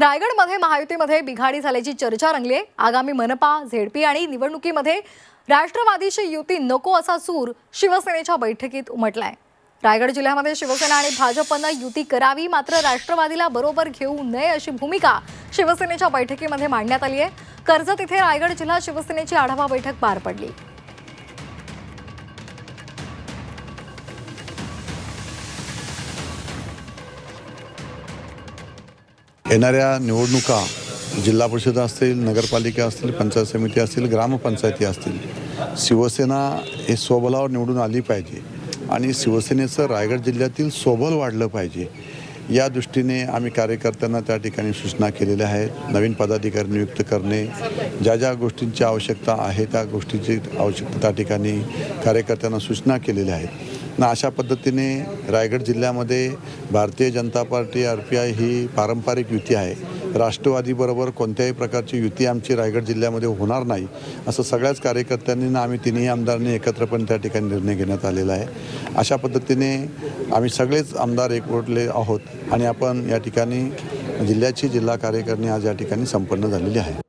रायगडमध्ये महायुतीमध्ये बिघाडी झाल्याची चर्चा रंगली आहे. आगामी मनपा झेडपी आणि निवडणुकीमध्ये राष्ट्रवादीशी युती नको असा सूर शिवसेनेच्या बैठकीत उमटलाय. रायगड जिल्ह्यामध्ये शिवसेना आणि भाजपनं युती करावी मात्र राष्ट्रवादीला बरोबर घेऊ नये अशी भूमिका शिवसेनेच्या बैठकीमध्ये मांडण्यात आली आहे. कर्जत इथे रायगड जिल्हा शिवसेनेची आढावा बैठक पार पडली. येणाऱ्या निवडणुका जिल्हा परिषद असतील नगरपालिका असतील पंचायत समिती असतील ग्रामपंचायती असतील शिवसेना हे स्वबलावर निवडून आली पाहिजे आणि शिवसेनेचं रायगड जिल्ह्यातील स्वबल वाढलं पाहिजे या दृष्टीने आम्ही कार्यकर्त्यांना त्या ठिकाणी सूचना केलेल्या आहेत. नवीन पदाधिकारी नियुक्त करणे ज्या ज्या गोष्टींची आवश्यकता आहे त्या गोष्टीची आवश्यकता त्या ठिकाणी कार्यकर्त्यांना सूचना केलेल्या आहेत. ना अशा पद्धतीने रायगड जिल्ह्यामध्ये Bharatiya Janata party R P I ही पारंपरिक युती आहे. राष्ट्रवादीबरोबर कोणत्याही प्रकारची युती आमची रायगड जिल्ह्यामध्ये होणार नाही असं सगळ्याच कार्यकर्त्यांनी ना आम्ही तिन्ही आमदारांनी एकत्रपणे त्या ठिकाणी निर्णय घेण्यात आलेला आहे. अशा पद्धतीने आम्ही सगळेच आमदार एकवटले आहोत आणि आपण या ठिकाणी जिल्ह्याची जिल्हा कार्यकारिणी आज या ठिकाणी संपन्न झालेली आहे.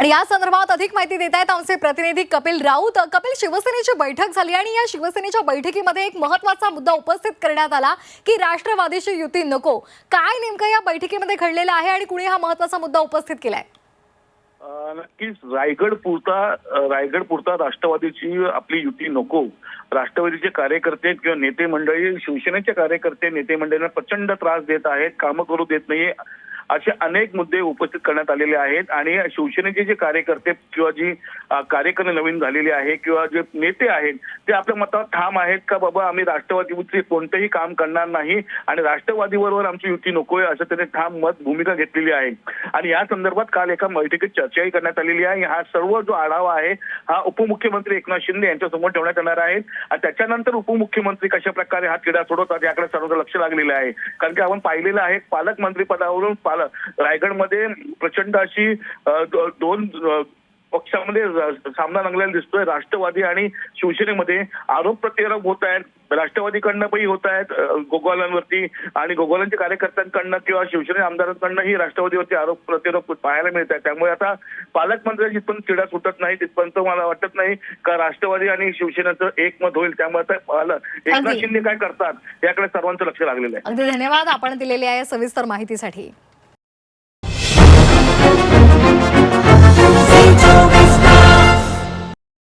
आणि या संदर्भात अधिक माहिती देत आहेत आमचे प्रतिनिधी कपिल राऊत. कपिल शिवसेनेची बैठक झाली आणि या शिवसेनेच्या बैठकीमध्ये एक महत्त्वाचा मुद्दा उपस्थित करण्यात आला की राष्ट्रवादीची युती नको. काय नेमकं या बैठकीमध्ये घडलेलं आहे आणि कुणी हा महत्त्वाचा मुद्दा उपस्थित केलाय? नक्कीच. रायगड पुरता रायगड पुरता राष्ट्रवादीची आपली युती नको. राष्ट्रवादीचे कार्यकर्ते किंवा नेते मंडळी शिवसेनेचे कार्यकर्ते नेते मंडळींना प्रचंड त्रास देत आहेत कामं करू देत नाही असे अनेक मुद्दे उपस्थित करण्यात आलेले आहेत आणि शिवसेनेचे जे कार्यकर्ते किंवा जी कार्यकर्ते नवीन झालेले आहे किंवा जे नेते आहेत ते आपल्या मतावर ठाम आहेत का बाबा आम्ही राष्ट्रवादीचे कोणतेही काम करणार नाही आणि राष्ट्रवादीबरोबर आमची युती नकोय असं त्यांनी ठाम मत भूमिका घेतलेली आहे. आणि या संदर्भात काल एका बैठकीत चर्चाही करण्यात आलेली आहे. हा सर्व जो आढावा आहे हा उपमुख्यमंत्री एकनाथ शिंदे यांच्यासमोर ठेवण्यात येणार आहे आणि त्याच्यानंतर उपमुख्यमंत्री कशा प्रकारे हा तिढा सोडवतात याकडे सर्वांचं लक्ष लागलेलं आहे. कारण की आपण पाहिलेलं आहे पालकमंत्री पदावरून पाल रायगडमध्ये प्रचंड अशी दोन पक्षामध्ये सामना रंगलेला दिसतोय. राष्ट्रवादी आणि शिवसेनेमध्ये आरोप प्रत्यारोप होत आहेत. राष्ट्रवादीकडनं पण होत आहेत गोगोलांवरती आणि गोगोलांच्या कार्यकर्त्यांकडनं किंवा शिवसेने आमदारांकडनं ही राष्ट्रवादीवरती आरोप प्रत्यारोप पाहायला मिळत आहे त्यामुळे आता पालकमंत्र्यांची जिथपर्यंत चिडा सुटत नाही तिथपर्यंत मला वाटत नाही का राष्ट्रवादी आणि शिवसेनेचं एकमत होईल. त्यामुळे आता एकनाथ. शिंदे काय करतात याकडे सर्वांचं लक्ष लागलेलं आहे. अगदी धन्यवाद. आपण दिलेली आहे सविस्तर माहितीसाठी.